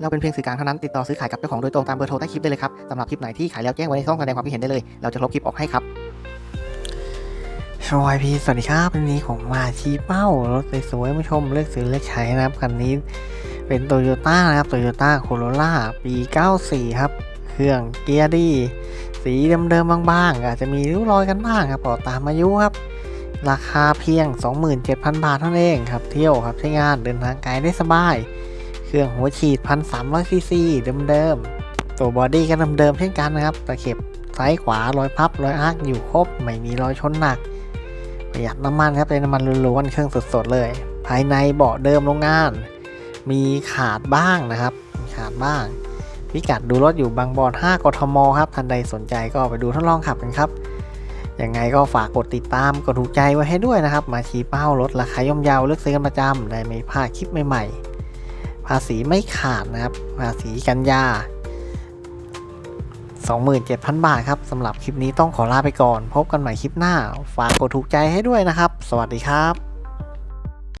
เราเป็นเพียงสื่อกลางเท่านั้นติดต่อซื้อขายกับเจ้าของโดยตรงตามเบอร์โทรใต้คลิปได้เลยครับสำหรับคลิปไหนที่ขายแล้วแจ้งไว้ในช่องแสดงความคิดเห็นได้เลย เราจะลบคลิปออกให้ครับสวัสดีสวัสดีครับวันนี้ผมมาชี้เป้ารถสวยๆมาชมเลือกซื้อเลือกใช้นะครับคันนี้เป็นโตโยต้านะครับโตโยต้าโคโรล่าปี 94 ครับ เครื่องเกียร์ดี สีเดิมๆบางๆ อาจจะมีริ้วรอยกันบ้างครับต่อตามอายุครับ ราคาเพียง 27,000 บาทเท่านั้นเองครับ เที่ยวครับใช้งานเดินทางไกลได้สบาย เครื่องหัวฉีด1,300ซีซีเดิมๆ ตัวบอดี้ก็เดิมๆเช่นกันนะครับ ตะเข็บซ้ายขวารอยพับรอยอาร์คอยู่ครบ ไม่มีรอยชนหนัก ประหยัดน้ำมันครับเป็นน้ำมันล้วนๆเครื่องสดๆเลย ภายในเบาะเดิมโรงงาน มีขาดบ้างนะครับ ขาดบ้าง พิกัดดูรถอยู่บางบอน 5 กทม ครับท่านใดสนใจก็ไปดูทดลองขับกันครับยังไงก็ฝากกดติดตามกดถูกใจไว้ให้ด้วยนะครับ มาชี้เป้ารถราคาย่อมเยาวเลือกซื้อกันประจำได้ไม่พลาดคลิปใหม่ๆาษีไม่ขาดนะครับ ภาษีกันยา 27,000 บาทครับสำหรับคลิปนี้ต้องขอลาไปก่อน พบกันใหม่คลิปหน้า ฝากกดถูกใจให้ด้วยนะครับ สวัสดีครับ